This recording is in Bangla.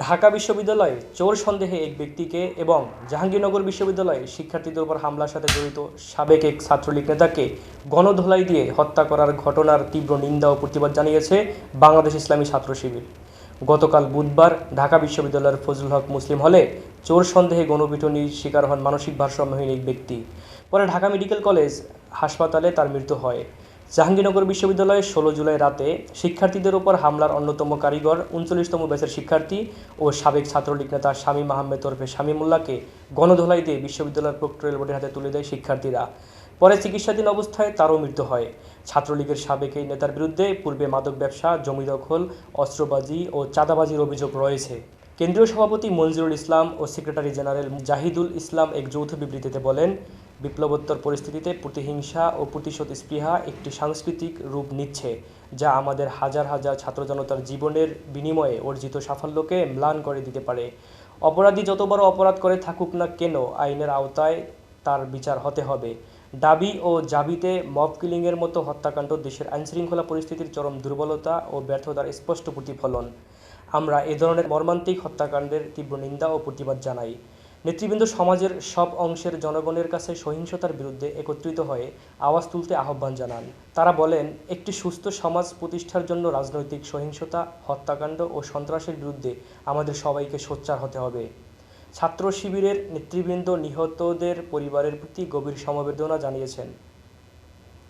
ঢাকা বিশ্ববিদ্যালয়ে চোর সন্দেহে এক ব্যক্তিকে এবং জাহাঙ্গীরনগর বিশ্ববিদ্যালয়ে শিক্ষার্থীদের উপর হামলার সাথে জড়িত সাবেক এক ছাত্রলীগ নেতাকে গণধোলাই দিয়ে হত্যা করার ঘটনার তীব্র নিন্দা ও প্রতিবাদ জানিয়েছে বাংলাদেশ ইসলামী ছাত্র শিবির। গতকাল বুধবার ঢাকা বিশ্ববিদ্যালয়ের ফজলুল হক মুসলিম হলে চোর সন্দেহে গণপিটুনির শিকার হন মানসিক ভারসাম্যহীন এক ব্যক্তি। পরে ঢাকা মেডিকেল কলেজ হাসপাতালে তার মৃত্যু হয়। জাহাঙ্গীরনগর বিশ্ববিদ্যালয়ে ষোলো জুলাই রাতে শিক্ষার্থীদের ওপর হামলার অন্যতম কারিগর উনচল্লিশতম ব্যাচের শিক্ষার্থী ও সাবেক ছাত্রলীগ নেতা শামীম আহমেদ ওরফে শামীমুল্লাহকে গণধোলাই দিয়ে বিশ্ববিদ্যালয়ের প্রক্টোরিয়াল বোর্ডের হাতে তুলে দেয় শিক্ষার্থীরা। পরে চিকিৎসাধীন অবস্থায় তারও মৃত্যু হয়। ছাত্রলীগের সাবেক এই নেতার বিরুদ্ধে পূর্বে মাদক ব্যবসা, জমি দখল, অস্ত্রবাজি ও চাঁদাবাজির অভিযোগ রয়েছে। কেন্দ্রীয় সভাপতি মঞ্জুরুল ইসলাম ও সেক্রেটারি জেনারেল জাহিদুল ইসলাম এক যৌথ বিবৃতিতে বলেন, বিপ্লবোত্তর পরিস্থিতিতে প্রতিহিংসা ও প্রতিশোধ স্পৃহা একটি সাংস্কৃতিক রূপ নিচ্ছে, যা আমাদের হাজার হাজার ছাত্র জনতার জীবনের বিনিময়ে অর্জিত সাফল্যকে ম্লান করে দিতে পারে। অপরাধী যত বড় অপরাধ করে থাকুক না কেন, আইনের আওতায় তার বিচার হতে হবে। দাবি ও জাবিতে মব কিলিংয়ের মতো হত্যাকাণ্ড দেশের আইনশৃঙ্খলা পরিস্থিতির চরম দুর্বলতা ও ব্যর্থতার স্পষ্ট প্রতিফলন। আমরা এ ধরনের মর্মান্তিক হত্যাকাণ্ডের তীব্র নিন্দা ও প্রতিবাদ জানাই। নেতৃবৃন্দ সমাজের সব অংশের জনগণের কাছে সহিংসতার বিরুদ্ধে একত্রিত হয়ে আওয়াজ তুলতে আহ্বান জানান। তারা বলেন, একটি সুস্থ সমাজ প্রতিষ্ঠার জন্য রাজনৈতিক সহিংসতা, হত্যাকাণ্ড ও সন্ত্রাসের বিরুদ্ধে আমাদের সবাইকে সোচ্চার হতে হবে। ছাত্র শিবিরের নেতৃবৃন্দ নিহতদের পরিবারের প্রতি গভীর সমবেদনা জানিয়েছেন।